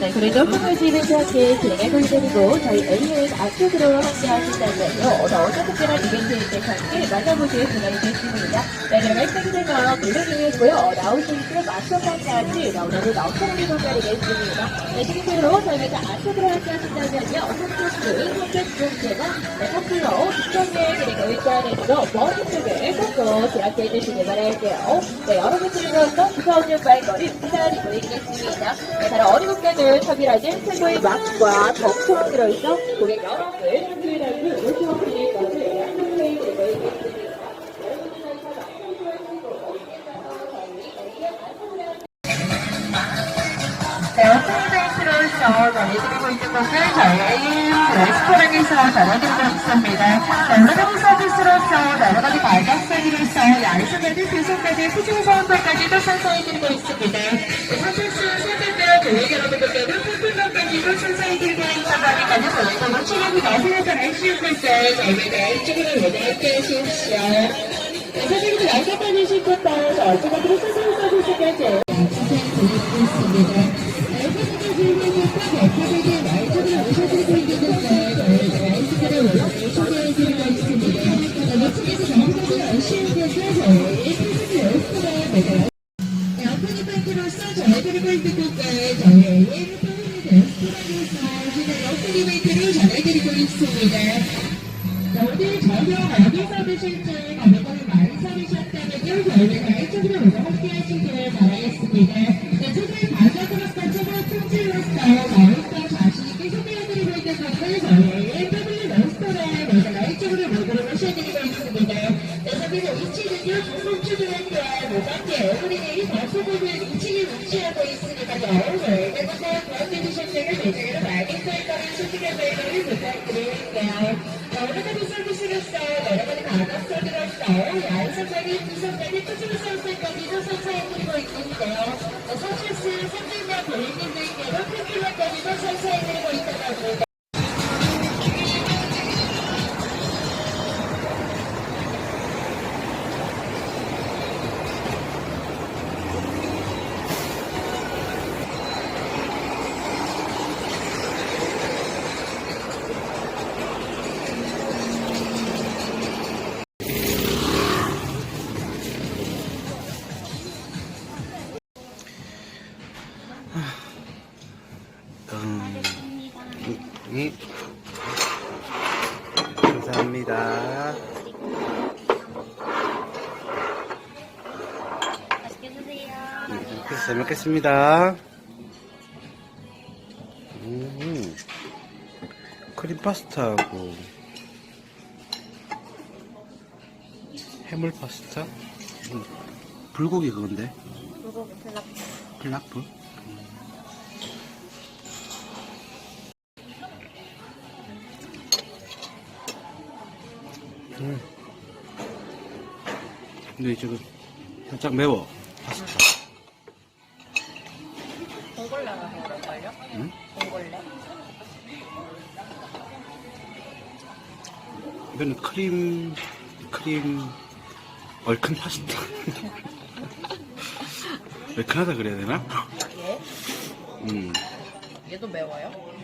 네, 그래도 포토집을 함께 진행해 보시고 저희 AS 앞쪽으로 함께 하신다면요. 어느 어떤 특별한 이벤트일 때 함께 만나보실 수가 있겠습니다. 네, 네, 말씀드려서 물론이고요. 나오신 분 마스터까지 나오는 나우터를 공개하겠습니다. 네, 실제로 저희가 앞쪽으로 함께 하신다면요. 한쪽은 한쪽 제가 네, 커플로 직전에 그리고 일자리로 머리 쪽을 꼭 기억해 주시기 바랄게요. 네, 여러분들로서 무서운 발걸이 기다리고 있겠습니다. 네, 바로 어리국 가는 차별하는 최고의 맛과 덕후가 들어있어 고객 여러분을 전해드리고 있는 것을 저희 레스토랑에서 전해드리고 있습니다. 서비스로서 여러 가지 발각사기로서 야외에서까지 교수까지 수중사원들까지도 선사해드리고 있습니다. 네, 사실상 세대 약속 받으실 것도 저쪽으로 선사해 주시겠죠. 어머니 밴드를 전해드리고 있습니다. 자, 오늘 저녁 어디서 드실지 가격을 많이 사주셨다면요. 저희 가 이쪽으로 오늘 함께 하시길 바라겠습니다. 네, 최근 가격으로서 최근 품질로서 더욱더 자신있게 소개해드리고 있는 것을 저희 패밀리 레스토랑 저희가 이쪽으로 모두를 모셔드리고 있습니다. 네, 선생님 위치는요. 중국주들한테 모방계 어머니들이 버스부분 2층에 위치하고 있으니까 오 보여주실 때는 쓸거를 소식해 드리기를 부탁드릴게요. 오늘까지 서비스로서 여러 가지 가격선으로서 양성적인 구성적인 투지로 서비스까지도 선사해드리고 있는데요. 서비스 선생님과 고객님들께로 팬클럽까지도 선사해드리고 있다고 합니다. 음, 음. 감사합니다. 맛있게 드세요. 음, 그래서 잘 먹겠습니다. 음, 크림 파스타하고 해물 파스타? 음, 불고기 그건데? 불고기 플라프. 플라프? 음. 근데 지금 살짝 매워 파스타. 봉골레가 그럴걸요? 응? 봉골레? 이거는 크림 크림 얼큰 파스타. 얼큰하다 그래야 되나? 얘? 음. 얘도 매워요?